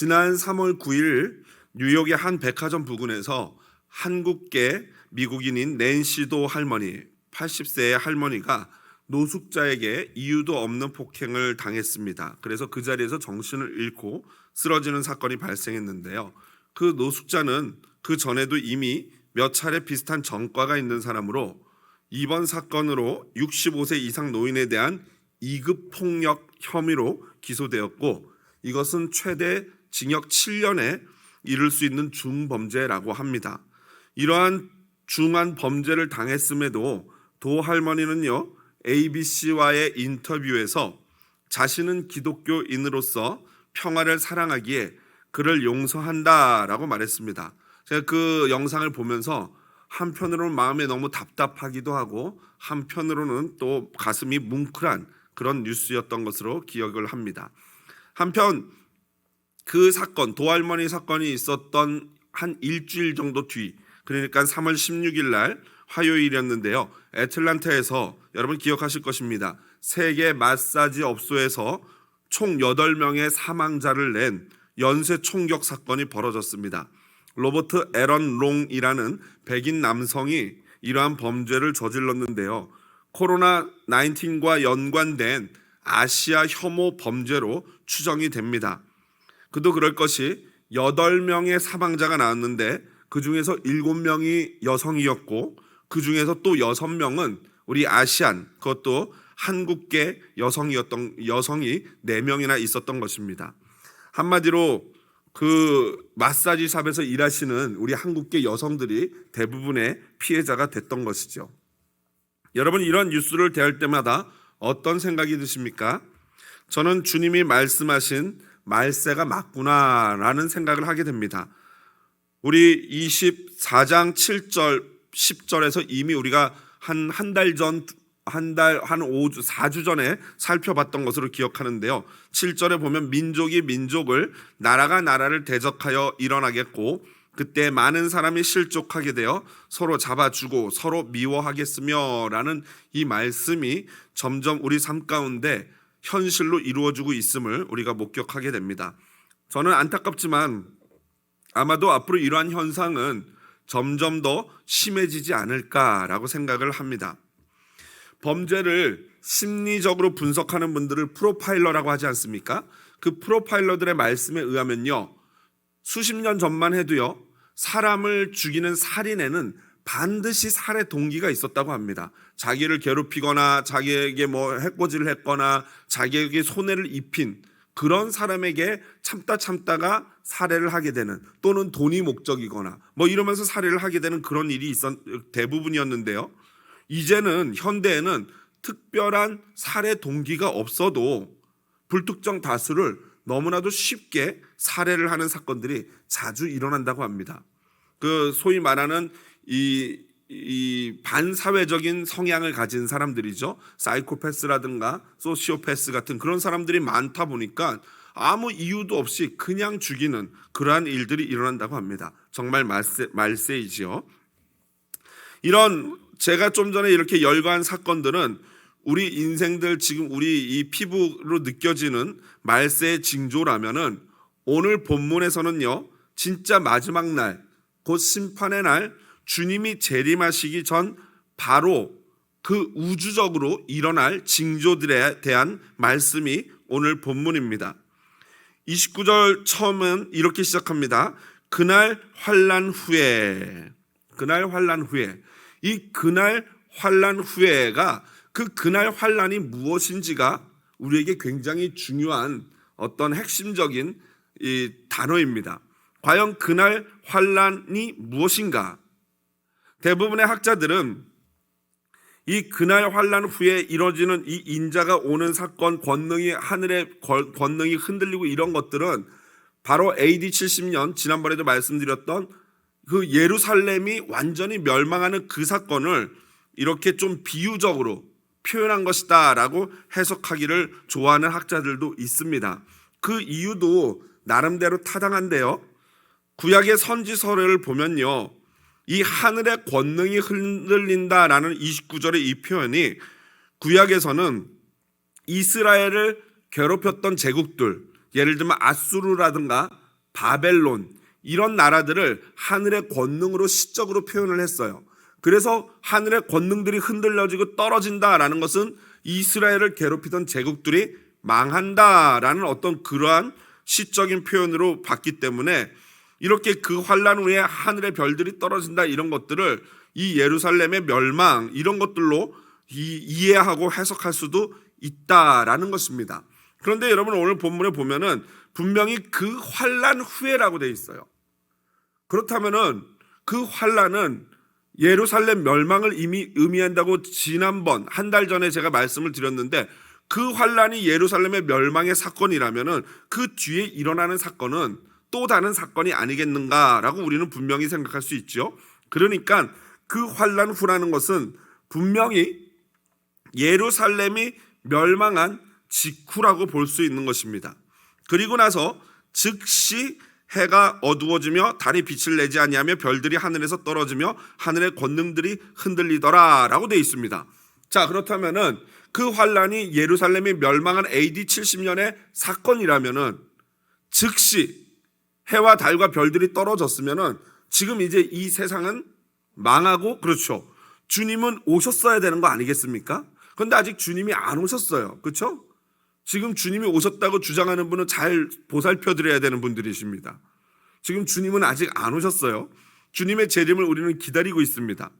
지난 3월 9일 뉴욕의 한 백화점 부근에서 한국계 미국인인 낸시도 할머니, 80세의 할머니가 노숙자에게 이유도 없는 폭행을 당했습니다. 그래서 그 자리에서 정신을 잃고 쓰러지는 사건이 발생했는데요. 그 노숙자는 그 전에도 이미 몇 차례 비슷한 전과가 있는 사람으로 이번 사건으로 65세 이상 노인에 대한 2급 폭력 혐의로 기소되었고 이것은 최대 징역 7년에 이를 수 있는 중범죄라고 합니다. 이러한 중한 범죄를 당했음에도 도 할머니는요 ABC와의 인터뷰에서 자신은 기독교인으로서 평화를 사랑하기에 그를 용서한다 라고 말했습니다. 제가 그 영상을 보면서 한편으로는 마음에 너무 답답하기도 하고 한편으로는 또 가슴이 뭉클한 그런 뉴스였던 것으로 기억을 합니다. 한편 그 사건 도할머니 사건이 있었던 한 일주일 정도 뒤 그러니까 3월 16일 날 화요일이었는데요. 애틀란타에서 여러분 기억하실 것입니다. 세계 마사지 업소에서 총 8명의 사망자를 낸 연쇄 총격 사건이 벌어졌습니다. 로버트 에런 롱이라는 백인 남성이 이러한 범죄를 저질렀는데요. 코로나 19과 연관된 아시아 혐오 범죄로 추정이 됩니다. 그도 그럴 것이 8명의 사망자가 나왔는데 그 중에서 7명이 여성이었고 그 중에서 또 6명은 우리 아시안 그것도 한국계 여성이었던 여성이 4명이나 있었던 것입니다. 한마디로 그 마사지 샵에서 일하시는 우리 한국계 여성들이 대부분의 피해자가 됐던 것이죠. 여러분 이런 뉴스를 대할 때마다 어떤 생각이 드십니까? 저는 주님이 말씀하신 말세가 맞구나라는 생각을 하게 됩니다. 우리 24장 7절 10절에서 이미 우리가 한 한 달 전 한 달 한 5주 4주 전에 살펴봤던 것으로 기억하는데요. 7절에 보면 민족이 민족을 나라가 나라를 대적하여 일어나겠고 그때 많은 사람이 실족하게 되어 서로 잡아주고 서로 미워하겠으며라는 이 말씀이 점점 우리 삶 가운데 현실로 이루어지고 있음을 우리가 목격하게 됩니다. 저는 안타깝지만 아마도 앞으로 이러한 현상은 점점 더 심해지지 않을까라고 생각을 합니다. 범죄를 심리적으로 분석하는 분들을 프로파일러라고 하지 않습니까? 그 프로파일러들의 말씀에 의하면요. 수십 년 전만 해도요. 사람을 죽이는 살인에는 반드시 살해 동기가 있었다고 합니다. 자기를 괴롭히거나 자기에게 뭐 해코지를 했거나 자기에게 손해를 입힌 그런 사람에게 참다 참다가 살해를 하게 되는 또는 돈이 목적이거나 뭐 이러면서 살해를 하게 되는 그런 일이 있었 대부분이었는데요. 이제는 현대에는 특별한 살해 동기가 없어도 불특정 다수를 너무나도 쉽게 살해를 하는 사건들이 자주 일어난다고 합니다. 그 소위 말하는 이, 이 반사회적인 성향을 가진 사람들이죠. 사이코패스라든가 소시오패스 같은 그런 사람들이 많다 보니까 아무 이유도 없이 그냥 죽이는 그러한 일들이 일어난다고 합니다. 정말 말세, 말세이지요. 이런 제가 좀 전에 이렇게 열거한 사건들은 우리 인생들 지금 우리 이 피부로 느껴지는 말세의 징조라면은 오늘 본문에서는요 진짜 마지막 날 곧 심판의 날 주님이 재림하시기 전 바로 그 우주적으로 일어날 징조들에 대한 말씀이 오늘 본문입니다. 29절 처음은 이렇게 시작합니다. 그날 환란 후에 그날 환란 후에 이 그날 환란 후에가 그 그날 환란이 무엇인지가 우리에게 굉장히 중요한 어떤 핵심적인 이 단어입니다. 과연 그날 환란이 무엇인가? 대부분의 학자들은 이 그날 환란 후에 이뤄지는 이 인자가 오는 사건 권능이 하늘의 권능이 흔들리고 이런 것들은 바로 AD 70년 지난번에도 말씀드렸던 그 예루살렘이 완전히 멸망하는 그 사건을 이렇게 좀 비유적으로 표현한 것이다라고 해석하기를 좋아하는 학자들도 있습니다. 그 이유도 나름대로 타당한데요. 구약의 선지서를 보면요. 이 하늘의 권능이 흔들린다라는 29절의 이 표현이 구약에서는 이스라엘을 괴롭혔던 제국들, 예를 들면 아수르라든가 바벨론 이런 나라들을 하늘의 권능으로 시적으로 표현을 했어요. 그래서 하늘의 권능들이 흔들려지고 떨어진다라는 것은 이스라엘을 괴롭히던 제국들이 망한다라는 어떤 그러한 시적인 표현으로 봤기 때문에 이렇게 그 환란 후에 하늘의 별들이 떨어진다 이런 것들을 이 예루살렘의 멸망 이런 것들로 이, 이해하고 해석할 수도 있다라는 것입니다. 그런데 여러분 오늘 본문에 보면은 분명히 그 환란 후에라고 돼 있어요. 그렇다면은 그 환란은 예루살렘 멸망을 이미 의미한다고 지난번 한 달 전에 제가 말씀을 드렸는데 그 환란이 예루살렘의 멸망의 사건이라면은 그 뒤에 일어나는 사건은 또 다른 사건이 아니겠는가라고 우리는 분명히 생각할 수 있죠. 그러니까 그 환란 후라는 것은 분명히 예루살렘이 멸망한 직후라고 볼 수 있는 것입니다. 그리고 나서 즉시 해가 어두워지며 달이 빛을 내지 아니하며 별들이 하늘에서 떨어지며 하늘의 권능들이 흔들리더라라고 되어 있습니다. 자, 그렇다면은 그 환란이 예루살렘이 멸망한 AD 70년의 사건이라면은 즉시 해와 달과 별들이 떨어졌으면은 지금 이제 이 세상은 망하고 그렇죠. 주님은 오셨어야 되는 거 아니겠습니까? 그런데 아직 주님이 안 오셨어요. 그렇죠? 지금 주님이 오셨다고 주장하는 분은 잘 보살펴 드려야 되는 분들이십니다. 지금 주님은 아직 안 오셨어요. 주님의 재림을 우리는 기다리고 있습니다.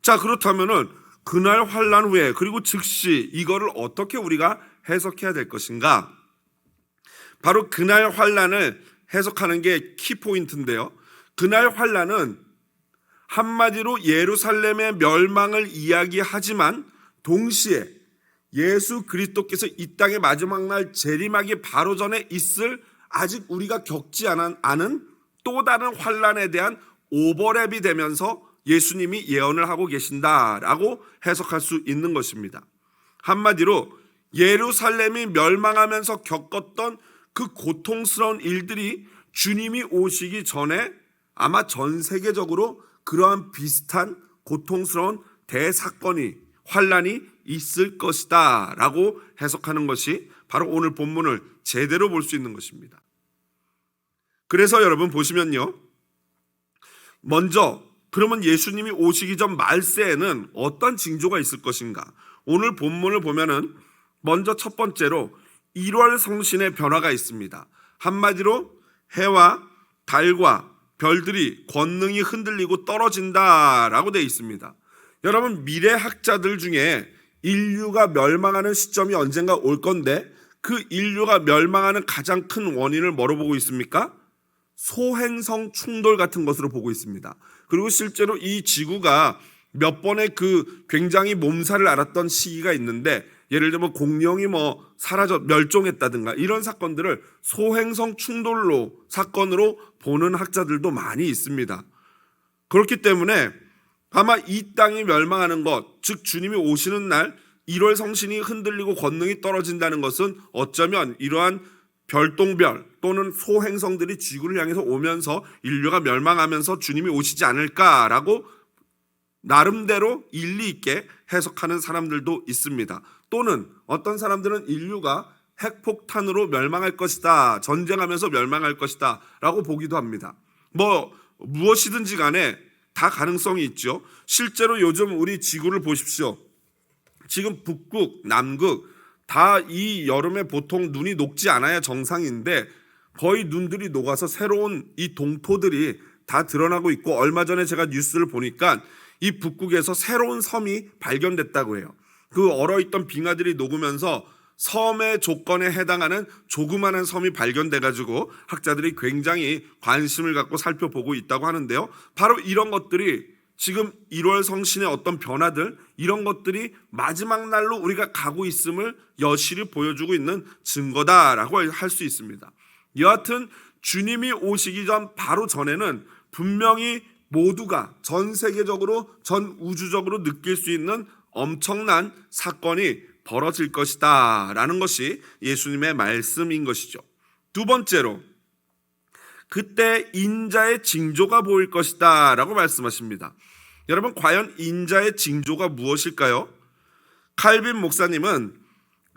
자, 그렇다면은 그날 환란 후에 그리고 즉시 이거를 어떻게 우리가 해석해야 될 것인가? 바로 그날 환란을 해석하는 게 키포인트인데요. 그날 환란은 한마디로 예루살렘의 멸망을 이야기하지만 동시에 예수 그리스도께서 이 땅의 마지막 날 재림하기 바로 전에 있을 아직 우리가 겪지 않은 또 다른 환란에 대한 오버랩이 되면서 예수님이 예언을 하고 계신다라고 해석할 수 있는 것입니다. 한마디로 예루살렘이 멸망하면서 겪었던 그 고통스러운 일들이 주님이 오시기 전에 아마 전 세계적으로 그러한 비슷한 고통스러운 대사건이 환란이 있을 것이다라고 해석하는 것이 바로 오늘 본문을 제대로 볼 수 있는 것입니다. 그래서 여러분 보시면요. 먼저 그러면 예수님이 오시기 전 말세에는 어떤 징조가 있을 것인가? 오늘 본문을 보면은 먼저 첫 번째로 1월 성신의 변화가 있습니다. 한마디로 해와 달과 별들이 권능이 흔들리고 떨어진다라고 되어 있습니다. 여러분 미래 학자들 중에 인류가 멸망하는 시점이 언젠가 올 건데 그 인류가 멸망하는 가장 큰 원인을 뭐로 보고 있습니까? 소행성 충돌 같은 것으로 보고 있습니다. 그리고 실제로 이 지구가 몇 번의 그 굉장히 몸살을 앓았던 시기가 있는데 예를 들면 공룡이 뭐 사라져 멸종했다든가 이런 사건들을 소행성 충돌로 사건으로 보는 학자들도 많이 있습니다. 그렇기 때문에 아마 이 땅이 멸망하는 것, 즉 주님이 오시는 날 1월 성신이 흔들리고 권능이 떨어진다는 것은 어쩌면 이러한 별똥별 또는 소행성들이 지구를 향해서 오면서 인류가 멸망하면서 주님이 오시지 않을까라고 나름대로 일리 있게 해석하는 사람들도 있습니다. 또는 어떤 사람들은 인류가 핵폭탄으로 멸망할 것이다. 전쟁하면서 멸망할 것이다. 라고 보기도 합니다. 뭐, 무엇이든지 간에 다 가능성이 있죠. 실제로 요즘 우리 지구를 보십시오. 지금 북극, 남극 다 이 여름에 보통 눈이 녹지 않아야 정상인데 거의 눈들이 녹아서 새로운 이 동토들이 다 드러나고 있고 얼마 전에 제가 뉴스를 보니까 이 북극에서 새로운 섬이 발견됐다고 해요. 그 얼어있던 빙하들이 녹으면서 섬의 조건에 해당하는 조그마한 섬이 발견돼 가지고 학자들이 굉장히 관심을 갖고 살펴보고 있다고 하는데요. 바로 이런 것들이 지금 1월 성신의 어떤 변화들 이런 것들이 마지막 날로 우리가 가고 있음을 여실히 보여주고 있는 증거다라고 할 수 있습니다. 여하튼 주님이 오시기 전 바로 전에는 분명히 모두가 전 세계적으로 전 우주적으로 느낄 수 있는 엄청난 사건이 벌어질 것이다 라는 것이 예수님의 말씀인 것이죠. 두 번째로 그때 인자의 징조가 보일 것이다 라고 말씀하십니다. 여러분 과연 인자의 징조가 무엇일까요? 칼빈 목사님은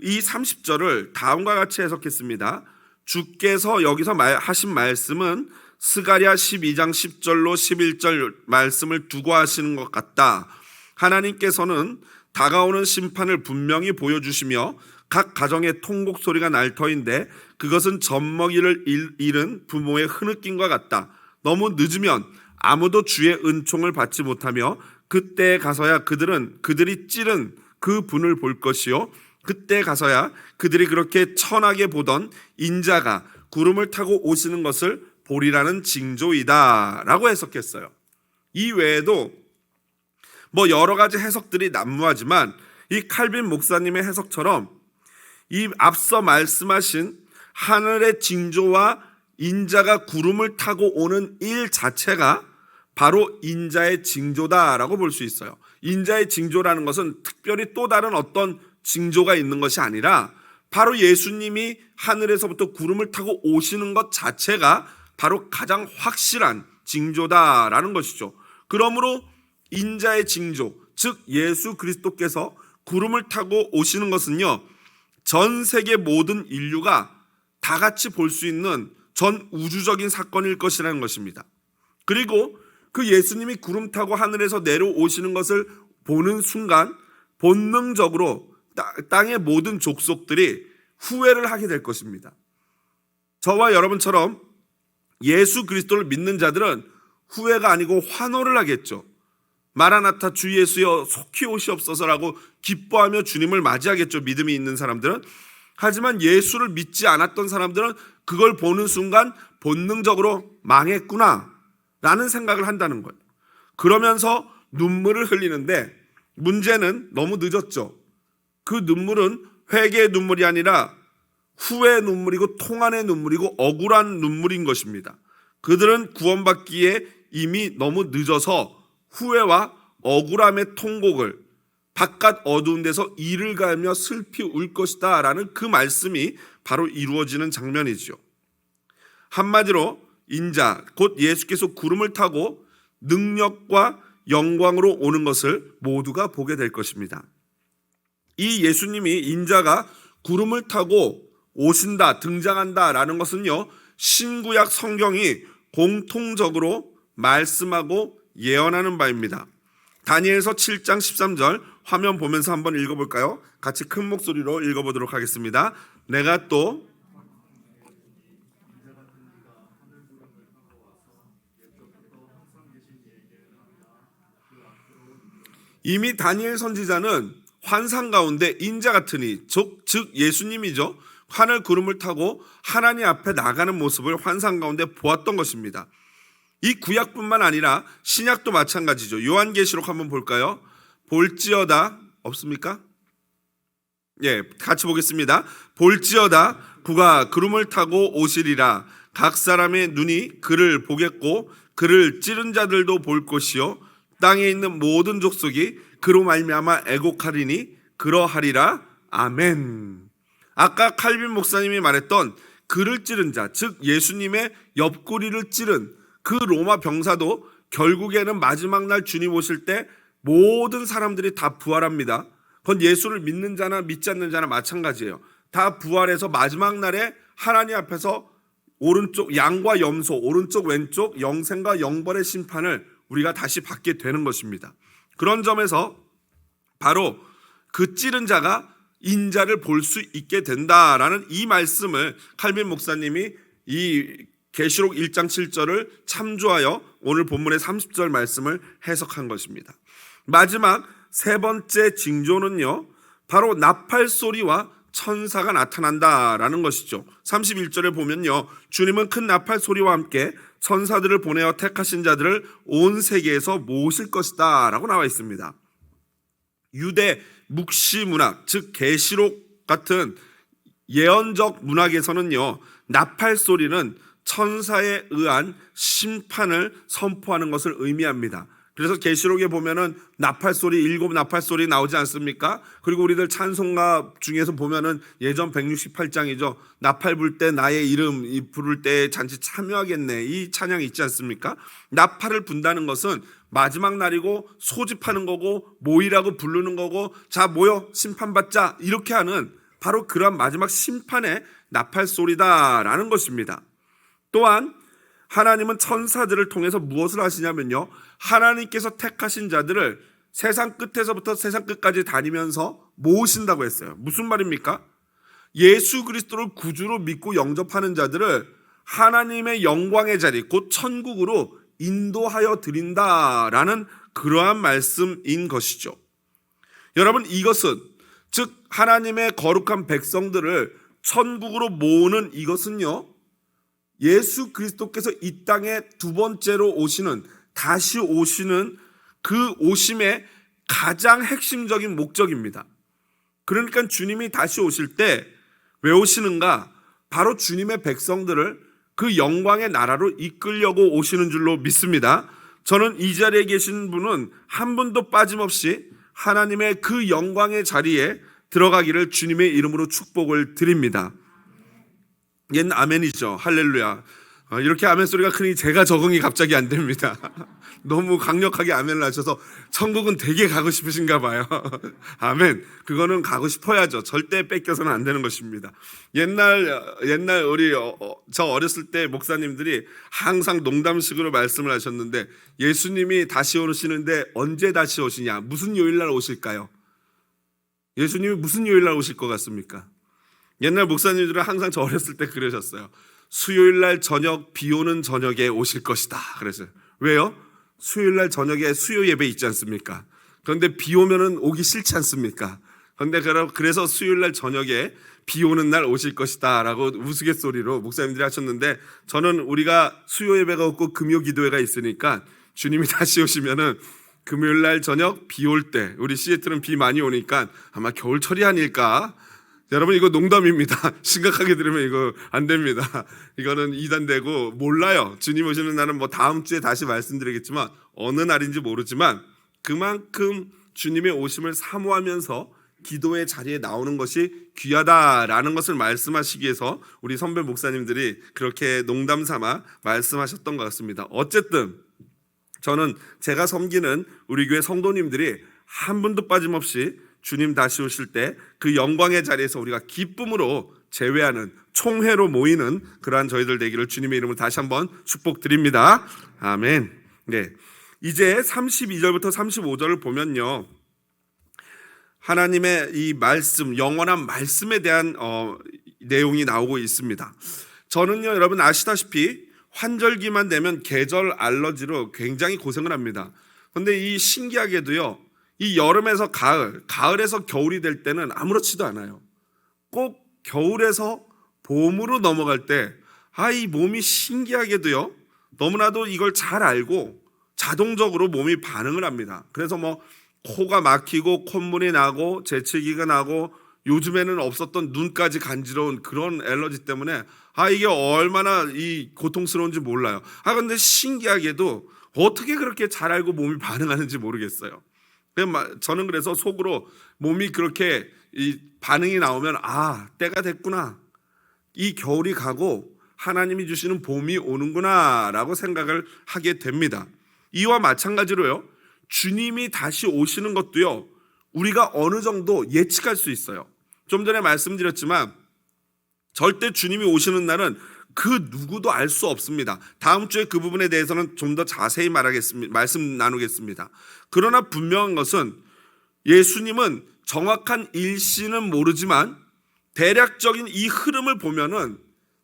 이 30절을 다음과 같이 해석했습니다. 주께서 여기서 말, 하신 말씀은 스가랴 12장 10절로 11절 말씀을 두고 하시는 것 같다. 하나님께서는 다가오는 심판을 분명히 보여주시며 각 가정의 통곡 소리가 날 터인데 그것은 젖먹이를 잃- 잃은 부모의 흐느낌과 같다. 너무 늦으면 아무도 주의 은총을 받지 못하며 그때에 가서야 그들은 그들이 찌른 그 분을 볼 것이요 그때 가서야 그들이 그렇게 천하게 보던 인자가 구름을 타고 오시는 것을 보리라는 징조이다 라고 해석했어요. 이 외에도 뭐 여러 가지 해석들이 난무하지만 이 칼빈 목사님의 해석처럼 이 앞서 말씀하신 하늘의 징조와 인자가 구름을 타고 오는 일 자체가 바로 인자의 징조다라고 볼 수 있어요. 인자의 징조라는 것은 특별히 또 다른 어떤 징조가 있는 것이 아니라 바로 예수님이 하늘에서부터 구름을 타고 오시는 것 자체가 바로 가장 확실한 징조다라는 것이죠. 그러므로 인자의 징조, 즉 예수 그리스도께서 구름을 타고 오시는 것은요. 전 세계 모든 인류가 다 같이 볼 수 있는 전 우주적인 사건일 것이라는 것입니다. 그리고 그 예수님이 구름 타고 하늘에서 내려오시는 것을 보는 순간 본능적으로 따- 땅의 모든 족속들이 후회를 하게 될 것입니다. 저와 여러분처럼 예수 그리스도를 믿는 자들은 후회가 아니고 환호를 하겠죠. 마라나타 주 예수여 속히 오시옵소서라고 기뻐하며 주님을 맞이하겠죠. 믿음이 있는 사람들은. 하지만 예수를 믿지 않았던 사람들은 그걸 보는 순간 본능적으로 망했구나 라는 생각을 한다는 거예요. 그러면서 눈물을 흘리는데 문제는 너무 늦었죠. 그 눈물은 회개의 눈물이 아니라 후회의 눈물이고 통한의 눈물이고 억울한 눈물인 것입니다. 그들은 구원받기에 이미 너무 늦어서 후회와 억울함의 통곡을 바깥 어두운 데서 이를 갈며 슬피 울 것이다 라는 그 말씀이 바로 이루어지는 장면이죠. 한마디로 인자 곧 예수께서 구름을 타고 능력과 영광으로 오는 것을 모두가 보게 될 것입니다. 이 예수님이 인자가 구름을 타고 오신다, 등장한다 라는 것은요, 신구약 성경이 공통적으로 말씀하고 예언하는 바입니다. 다니엘서 7장 13절 화면 보면서 한번 읽어볼까요? 같이 큰 목소리로 읽어보도록 하겠습니다. 내가 또 이미 다니엘 선지자는 환상 가운데 인자 같으니 즉, 즉 예수님이죠. 하늘 구름을 타고 하나님 앞에 나가는 모습을 환상 가운데 보았던 것입니다. 이 구약뿐만 아니라 신약도 마찬가지죠. 요한계시록 한번 볼까요? 볼지어다 없습니까? 예, 같이 보겠습니다. 볼지어다 그가 구름을 타고 오시리라 각 사람의 눈이 그를 보겠고 그를 찌른 자들도 볼 것이요 땅에 있는 모든 족속이 그로 말미암아 애곡하리니 그러하리라 아멘. 아까 칼빈 목사님이 말했던 그를 찌른 자, 즉 예수님의 옆구리를 찌른 그 로마 병사도 결국에는 마지막 날 주님 오실 때 모든 사람들이 다 부활합니다. 그건 예수를 믿는 자나 믿지 않는 자나 마찬가지예요. 다 부활해서 마지막 날에 하나님 앞에서 오른쪽 양과 염소, 오른쪽 왼쪽 영생과 영벌의 심판을 우리가 다시 받게 되는 것입니다. 그런 점에서 바로 그 찌른 자가 인자를 볼 수 있게 된다라는 이 말씀을 칼빈 목사님이 이 계시록 1장 7절을 참조하여 오늘 본문의 30절 말씀을 해석한 것입니다. 마지막 세 번째 징조는요. 바로 나팔 소리와 천사가 나타난다라는 것이죠. 31절에 보면요. 주님은 큰 나팔 소리와 함께 천사들을 보내어 택하신 자들을 온 세계에서 모실 것이다 라고 나와 있습니다. 유대 묵시 문학, 즉 계시록 같은 예언적 문학에서는요. 나팔 소리는 천사에 의한 심판을 선포하는 것을 의미합니다. 그래서 계시록에 보면은 나팔 소리 일곱 나팔 소리 나오지 않습니까? 그리고 우리들 찬송가 중에서 보면은 예전 168장이죠. 나팔 불 때 나의 이름 이 부를 때 잔치 참여하겠네. 이 찬양이 있지 않습니까? 나팔을 분다는 것은 마지막 날이고 소집하는 거고 모이라고 부르는 거고 자 모여 심판받자 이렇게 하는 바로 그러한 마지막 심판의 나팔 소리다라는 것입니다. 또한 하나님은 천사들을 통해서 무엇을 하시냐면요. 하나님께서 택하신 자들을 세상 끝에서부터 세상 끝까지 다니면서 모으신다고 했어요. 무슨 말입니까? 예수 그리스도를 구주로 믿고 영접하는 자들을 하나님의 영광의 자리, 곧 천국으로 인도하여 드린다라는 그러한 말씀인 것이죠. 여러분, 이것은 즉 하나님의 거룩한 백성들을 천국으로 모으는 이것은요. 예수 그리스도께서 이 땅에 두 번째로 오시는 다시 오시는 그 오심의 가장 핵심적인 목적입니다. 그러니까 주님이 다시 오실 때 왜 오시는가? 바로 주님의 백성들을 그 영광의 나라로 이끌려고 오시는 줄로 믿습니다. 저는 이 자리에 계신 분은 한 분도 빠짐없이 하나님의 그 영광의 자리에 들어가기를 주님의 이름으로 축복을 드립니다. 얘는 아멘이죠. 할렐루야. 어, 이렇게 아멘 소리가 크니 제가 적응이 갑자기 안 됩니다. 너무 강력하게 아멘을 하셔서 천국은 되게 가고 싶으신가 봐요. 아멘. 그거는 가고 싶어야죠. 절대 뺏겨서는 안 되는 것입니다. 옛날 옛날 우리 어, 어, 저 어렸을 때 목사님들이 항상 농담식으로 말씀을 하셨는데 예수님이 다시 오시는데 언제 다시 오시냐? 무슨 요일 날 오실까요? 예수님이 무슨 요일 날 오실 것 같습니까? 옛날 목사님들은 항상 저 어렸을 때 그러셨어요. 수요일 날 저녁 비 오는 저녁에 오실 것이다. 그래서 왜요? 수요일 날 저녁에 수요 예배 있지 않습니까? 그런데 비 오면은 오기 싫지 않습니까? 그런데 그래서 수요일 날 저녁에 비 오는 날 오실 것이다라고 우스갯소리로 목사님들이 하셨는데 저는 우리가 수요 예배가 없고 금요 기도회가 있으니까 주님이 다시 오시면은 금요일 날 저녁 비 올 때 우리 시애틀은 비 많이 오니까 아마 겨울철이 아닐까 여러분 이거 농담입니다. 심각하게 들으면 이거 안 됩니다. 이거는 이단되고 몰라요. 주님 오시는 날은 뭐 다음 주에 다시 말씀드리겠지만 어느 날인지 모르지만 그만큼 주님의 오심을 사모하면서 기도의 자리에 나오는 것이 귀하다라는 것을 말씀하시기 위해서 우리 선배 목사님들이 그렇게 농담 삼아 말씀하셨던 것 같습니다. 어쨌든 저는 제가 섬기는 우리 교회 성도님들이 한 분도 빠짐없이 주님 다시 오실 때 그 영광의 자리에서 우리가 기쁨으로 제외하는 총회로 모이는 그러한 저희들 되기를 주님의 이름으로 다시 한번 축복드립니다. 아멘. 네. 이제 32절부터 35절을 보면요. 하나님의 이 말씀, 영원한 말씀에 대한 어, 내용이 나오고 있습니다. 저는요, 여러분 아시다시피 환절기만 되면 계절 알러지로 굉장히 고생을 합니다. 그런데 이 신기하게도요, 이 여름에서 가을, 가을에서 겨울이 될 때는 아무렇지도 않아요. 꼭 겨울에서 봄으로 넘어갈 때, 아, 이 몸이 신기하게도요, 너무나도 이걸 잘 알고 자동적으로 몸이 반응을 합니다. 그래서 뭐, 코가 막히고 콧물이 나고 재채기가 나고 요즘에는 없었던 눈까지 간지러운 그런 알러지 때문에 아 이게 얼마나 이 고통스러운지 몰라요. 아 근데 신기하게도 어떻게 그렇게 잘 알고 몸이 반응하는지 모르겠어요. 저는 그래서 속으로 몸이 그렇게 이 반응이 나오면 아 때가 됐구나. 이 겨울이 가고 하나님이 주시는 봄이 오는구나라고 생각을 하게 됩니다. 이와 마찬가지로요. 주님이 다시 오시는 것도요. 우리가 어느 정도 예측할 수 있어요. 좀 전에 말씀드렸지만 절대 주님이 오시는 날은 그 누구도 알 수 없습니다. 다음 주에 그 부분에 대해서는 좀 더 자세히 말하겠습니다. 말씀 나누겠습니다. 그러나 분명한 것은 예수님은 정확한 일시는 모르지만 대략적인 이 흐름을 보면은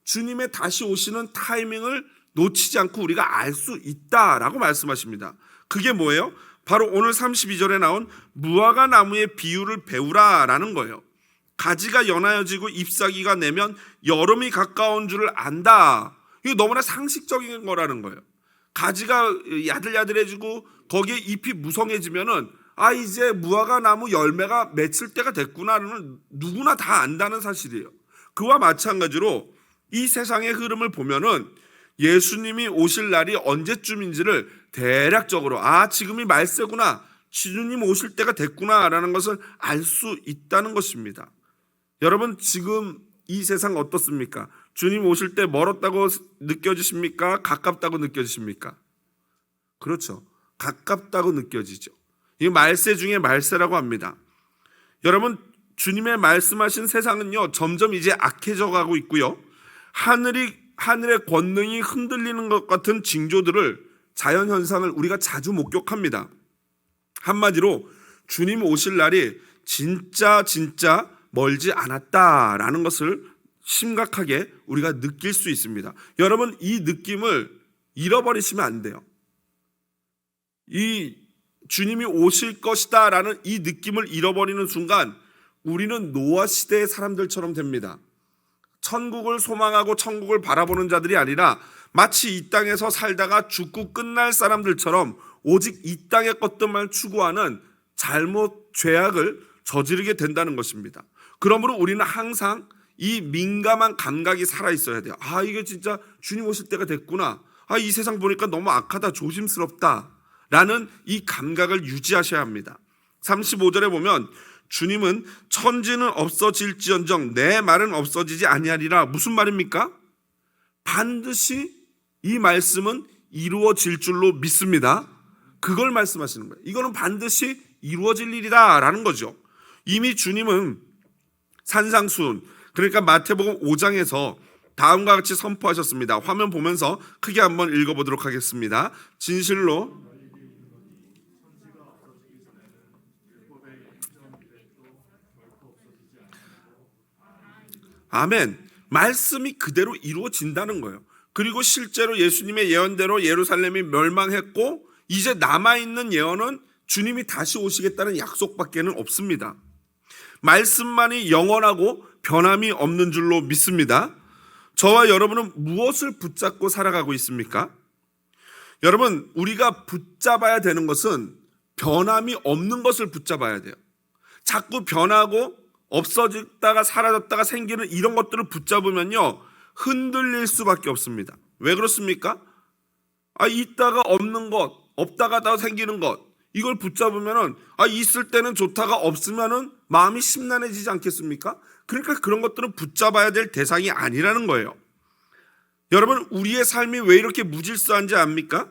주님의 다시 오시는 타이밍을 놓치지 않고 우리가 알 수 있다라고 말씀하십니다. 그게 뭐예요? 바로 오늘 32절에 나온 무화과 나무의 비유를 배우라라는 거예요. 가지가 연하여지고 잎사귀가 내면 여름이 가까운 줄을 안다. 이거 너무나 상식적인 거라는 거예요. 가지가 야들야들해지고 거기에 잎이 무성해지면은 아 이제 무화과 나무 열매가 맺힐 때가 됐구나는 누구나 다 안다는 사실이에요. 그와 마찬가지로 이 세상의 흐름을 보면은 예수님이 오실 날이 언제쯤인지를 대략적으로 아 지금이 말세구나 주님 오실 때가 됐구나라는 것을 알 수 있다는 것입니다. 여러분 지금 이 세상 어떻습니까? 주님 오실 때 멀었다고 느껴지십니까? 가깝다고 느껴지십니까? 그렇죠. 가깝다고 느껴지죠. 이 말세 중에 말세라고 합니다. 여러분 주님의 말씀하신 세상은요 점점 이제 악해져 가고 있고요. 하늘이 하늘의 권능이 흔들리는 것 같은 징조들을 자연 현상을 우리가 자주 목격합니다. 한마디로 주님 오실 날이 진짜 진짜 멀지 않았다라는 것을 심각하게 우리가 느낄 수 있습니다. 여러분 이 느낌을 잃어버리시면 안 돼요. 이 주님이 오실 것이다 라는 이 느낌을 잃어버리는 순간 우리는 노아 시대의 사람들처럼 됩니다. 천국을 소망하고 천국을 바라보는 자들이 아니라 마치 이 땅에서 살다가 죽고 끝날 사람들처럼 오직 이 땅의 것들만 추구하는 잘못 죄악을 저지르게 된다는 것입니다. 그러므로 우리는 항상 이 민감한 감각이 살아 있어야 돼요. 아, 이게 진짜 주님 오실 때가 됐구나. 아, 이 세상 보니까 너무 악하다, 조심스럽다. 라는 이 감각을 유지하셔야 합니다. 35절에 보면 주님은 천지는 없어질지언정 내 말은 없어지지 아니하리라. 무슨 말입니까? 반드시 이 말씀은 이루어질 줄로 믿습니다. 그걸 말씀하시는 거예요. 이거는 반드시 이루어질 일이다라는 거죠. 이미 주님은 산상수훈 그러니까 마태복음 5장에서 다음과 같이 선포하셨습니다. 화면 보면서 크게 한번 읽어보도록 하겠습니다. 진실로 아멘. 말씀이 그대로 이루어진다는 거예요. 그리고 실제로 예수님의 예언대로 예루살렘이 멸망했고 이제 남아 있는 예언은 주님이 다시 오시겠다는 약속밖에는 없습니다. 말씀만이 영원하고 변함이 없는 줄로 믿습니다. 저와 여러분은 무엇을 붙잡고 살아가고 있습니까? 여러분, 우리가 붙잡아야 되는 것은 변함이 없는 것을 붙잡아야 돼요. 자꾸 변하고 없어졌다가 사라졌다가 생기는 이런 것들을 붙잡으면요, 흔들릴 수밖에 없습니다. 왜 그렇습니까? 아, 있다가 없는 것, 없다가 다 생기는 것, 이걸 붙잡으면은, 아, 있을 때는 좋다가 없으면은 마음이 심란해지지 않겠습니까? 그러니까 그런 것들은 붙잡아야 될 대상이 아니라는 거예요. 여러분, 우리의 삶이 왜 이렇게 무질서한지 압니까?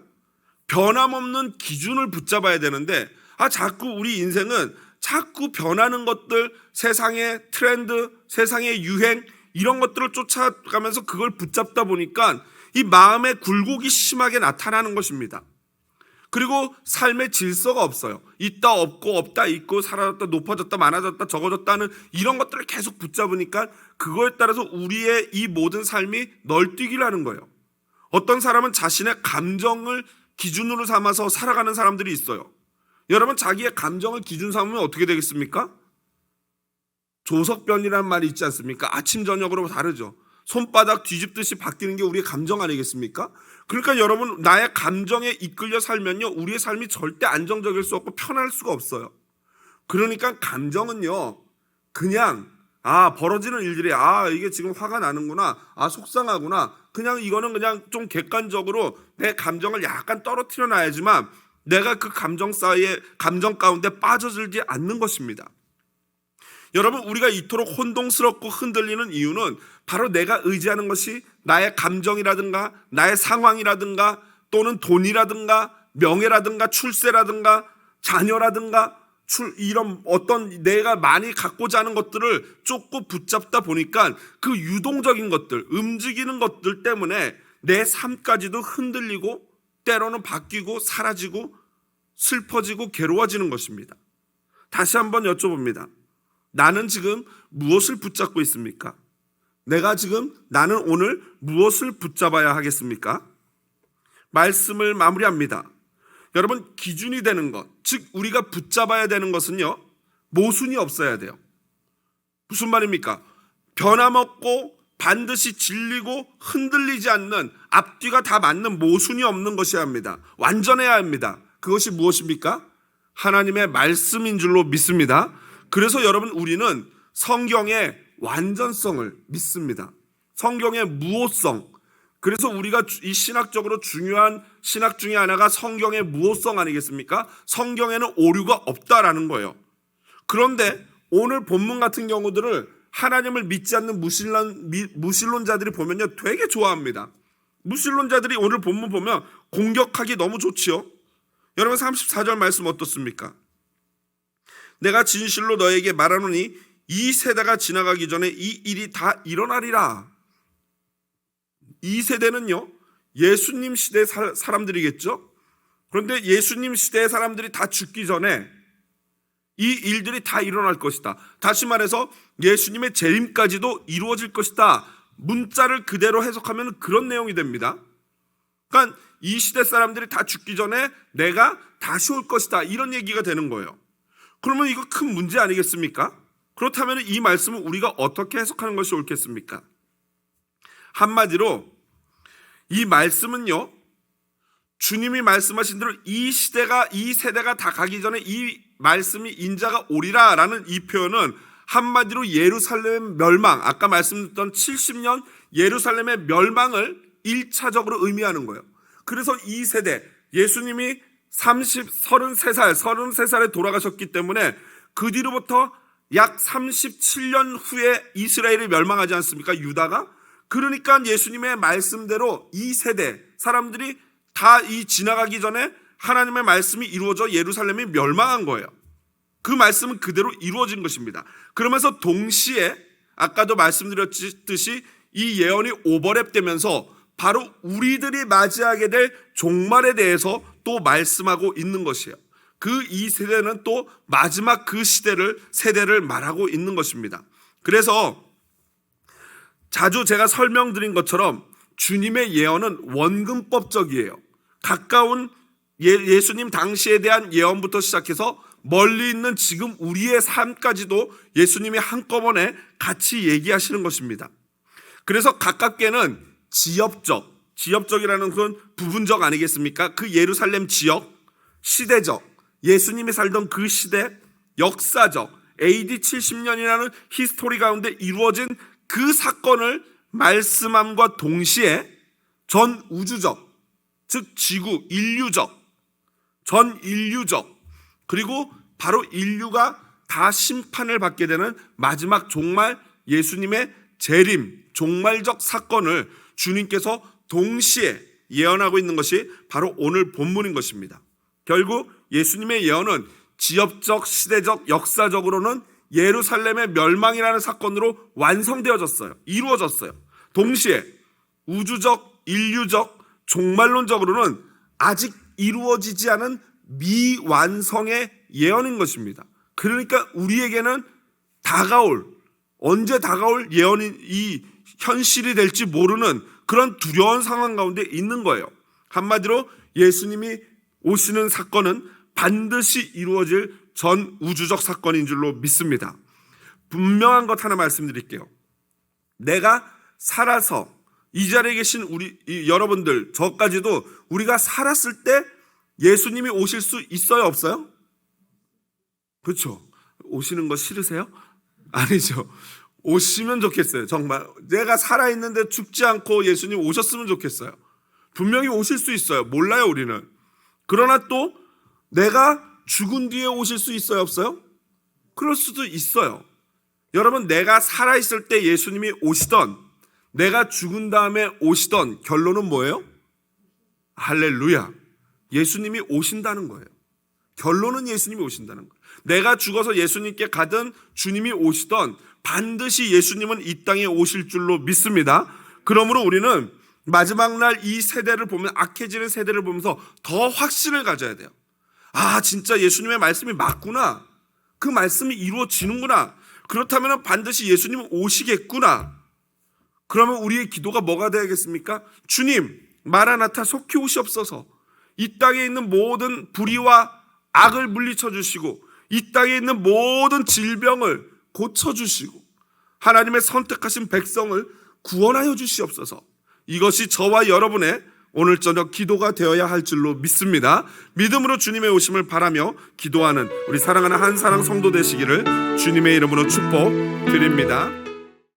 변함없는 기준을 붙잡아야 되는데, 아, 자꾸 우리 인생은 자꾸 변하는 것들, 세상의 트렌드, 세상의 유행, 이런 것들을 쫓아가면서 그걸 붙잡다 보니까 이 마음의 굴곡이 심하게 나타나는 것입니다. 그리고 삶의 질서가 없어요. 있다 없고 없다 있고 사라졌다 높아졌다 많아졌다 적어졌다는 이런 것들을 계속 붙잡으니까 그거에 따라서 우리의 이 모든 삶이 널뛰기라는 거예요. 어떤 사람은 자신의 감정을 기준으로 삼아서 살아가는 사람들이 있어요. 여러분 자기의 감정을 기준 삼으면 어떻게 되겠습니까? 조석변이라는 말이 있지 않습니까? 아침 저녁으로 다르죠. 손바닥 뒤집듯이 바뀌는 게 우리의 감정 아니겠습니까? 그러니까 여러분 나의 감정에 이끌려 살면요 우리의 삶이 절대 안정적일 수 없고 편할 수가 없어요. 그러니까 감정은요 그냥 아 벌어지는 일들이 아 이게 지금 화가 나는구나 아 속상하구나 그냥 이거는 그냥 좀 객관적으로 내 감정을 약간 떨어뜨려 놔야지만 내가 그 감정 사이에 감정 가운데 빠져들지 않는 것입니다. 여러분 우리가 이토록 혼동스럽고 흔들리는 이유는 바로 내가 의지하는 것이 나의 감정이라든가 나의 상황이라든가 또는 돈이라든가 명예라든가 출세라든가 자녀라든가 출 이런 어떤 내가 많이 갖고자 하는 것들을 쫓고 붙잡다 보니까 그 유동적인 것들 움직이는 것들 때문에 내 삶까지도 흔들리고 때로는 바뀌고 사라지고 슬퍼지고 괴로워지는 것입니다. 다시 한번 여쭤봅니다. 나는 지금 무엇을 붙잡고 있습니까? 내가 지금 나는 오늘 무엇을 붙잡아야 하겠습니까? 말씀을 마무리합니다. 여러분 기준이 되는 것, 즉 우리가 붙잡아야 되는 것은요. 모순이 없어야 돼요. 무슨 말입니까? 변함없고 반드시 진리고 흔들리지 않는 앞뒤가 다 맞는 모순이 없는 것이어야 합니다. 완전해야 합니다. 그것이 무엇입니까? 하나님의 말씀인 줄로 믿습니다. 그래서 여러분 우리는 성경의 완전성을 믿습니다. 성경의 무호성. 그래서 우리가 이 신학적으로 중요한 신학 중에 하나가 성경의 무호성 아니겠습니까? 성경에는 오류가 없다라는 거예요. 그런데 오늘 본문 같은 경우들을 하나님을 믿지 않는 무신론, 무신론자들이 보면요 되게 좋아합니다. 무신론자들이 오늘 본문 보면 공격하기 너무 좋지요. 여러분 34절 말씀 어떻습니까? 내가 진실로 너에게 말하노니 이 세대가 지나가기 전에 이 일이 다 일어나리라. 이 세대는요, 예수님 시대 사- 사람들이겠죠? 그런데 예수님 시대의 사람들이 다 죽기 전에 이 일들이 다 일어날 것이다. 다시 말해서 예수님의 재림까지도 이루어질 것이다. 문자를 그대로 해석하면 그런 내용이 됩니다. 그러니까 이 시대 사람들이 다 죽기 전에 내가 다시 올 것이다. 이런 얘기가 되는 거예요. 그러면 이거 큰 문제 아니겠습니까? 그렇다면 이 말씀을 우리가 어떻게 해석하는 것이 옳겠습니까? 한마디로 이 말씀은요. 주님이 말씀하신 대로 이 시대가 이 세대가 다 가기 전에 이 말씀이 인자가 오리라라는 이 표현은 한마디로 예루살렘 멸망 아까 말씀드렸던 70년 예루살렘의 멸망을 1차적으로 의미하는 거예요. 그래서 이 세대 예수님이 30 33살 33살에 돌아가셨기 때문에 그 뒤로부터 약 37년 후에 이스라엘이 멸망하지 않습니까? 유다가 그러니까 예수님의 말씀대로 이 세대 사람들이 다 이 지나가기 전에 하나님의 말씀이 이루어져 예루살렘이 멸망한 거예요. 그 말씀은 그대로 이루어진 것입니다. 그러면서 동시에 아까도 말씀드렸듯이 이 예언이 오버랩되면서 바로 우리들이 맞이하게 될 종말에 대해서 또 말씀하고 있는 것이에요. 그 이 세대는 또 마지막 그 시대를 세대를 말하고 있는 것입니다. 그래서 자주 제가 설명드린 것처럼 주님의 예언은 원근법적이에요. 가까운 예- 예수님 당시에 대한 예언부터 시작해서 멀리 있는 지금 우리의 삶까지도 예수님이 한꺼번에 같이 얘기하시는 것입니다. 그래서 가깝게는 지역적, 지역적이라는 건 부분적 아니겠습니까? 그 예루살렘 지역, 시대적, 예수님이 살던 그 시대, 역사적, AD 70년이라는 히스토리 가운데 이루어진 그 사건을 말씀함과 동시에 전 우주적, 즉 지구, 인류적, 전 인류적, 그리고 바로 인류가 다 심판을 받게 되는 마지막 종말 예수님의 재림, 종말적 사건을 주님께서 동시에 예언하고 있는 것이 바로 오늘 본문인 것입니다. 결국 예수님의 예언은 지역적, 시대적, 역사적으로는 예루살렘의 멸망이라는 사건으로 완성되어졌어요. 이루어졌어요. 동시에 우주적, 인류적, 종말론적으로는 아직 이루어지지 않은 미완성의 예언인 것입니다. 그러니까 우리에게는 다가올 언제 다가올 예언이 이 현실이 될지 모르는 그런 두려운 상황 가운데 있는 거예요. 한마디로 예수님이 오시는 사건은 반드시 이루어질 전 우주적 사건인 줄로 믿습니다. 분명한 것 하나 말씀드릴게요. 내가 살아서 이 자리에 계신 우리 이 여러분들 저까지도 우리가 살았을 때 예수님이 오실 수 있어요 없어요? 그렇죠. 오시는 거 싫으세요? 아니죠. 오시면 좋겠어요. 정말 내가 살아 있는데 죽지 않고 예수님 오셨으면 좋겠어요. 분명히 오실 수 있어요. 몰라요 우리는. 그러나 또 내가 죽은 뒤에 오실 수 있어요 없어요? 그럴 수도 있어요. 여러분 내가 살아 있을 때 예수님이 오시던 내가 죽은 다음에 오시던 결론은 뭐예요? 할렐루야. 예수님이 오신다는 거예요. 결론은 예수님이 오신다는 거예요. 내가 죽어서 예수님께 가든 주님이 오시던 반드시 예수님은 이 땅에 오실 줄로 믿습니다. 그러므로 우리는 마지막 날 이 세대를 보면 악해지는 세대를 보면서 더 확신을 가져야 돼요. 아, 진짜 예수님의 말씀이 맞구나. 그 말씀이 이루어지는구나. 그렇다면 반드시 예수님은 오시겠구나. 그러면 우리의 기도가 뭐가 되겠습니까? 주님, 마라나타 속히 오시옵소서. 이 땅에 있는 모든 불의와 악을 물리쳐 주시고 이 땅에 있는 모든 질병을 고쳐 주시고 하나님의 선택하신 백성을 구원하여 주시옵소서. 이것이 저와 여러분의 오늘 저녁 기도가 되어야 할 줄로 믿습니다. 믿음으로 주님의 오심을 바라며 기도하는 우리 사랑하는 한사랑 성도 되시기를 주님의 이름으로 축복드립니다.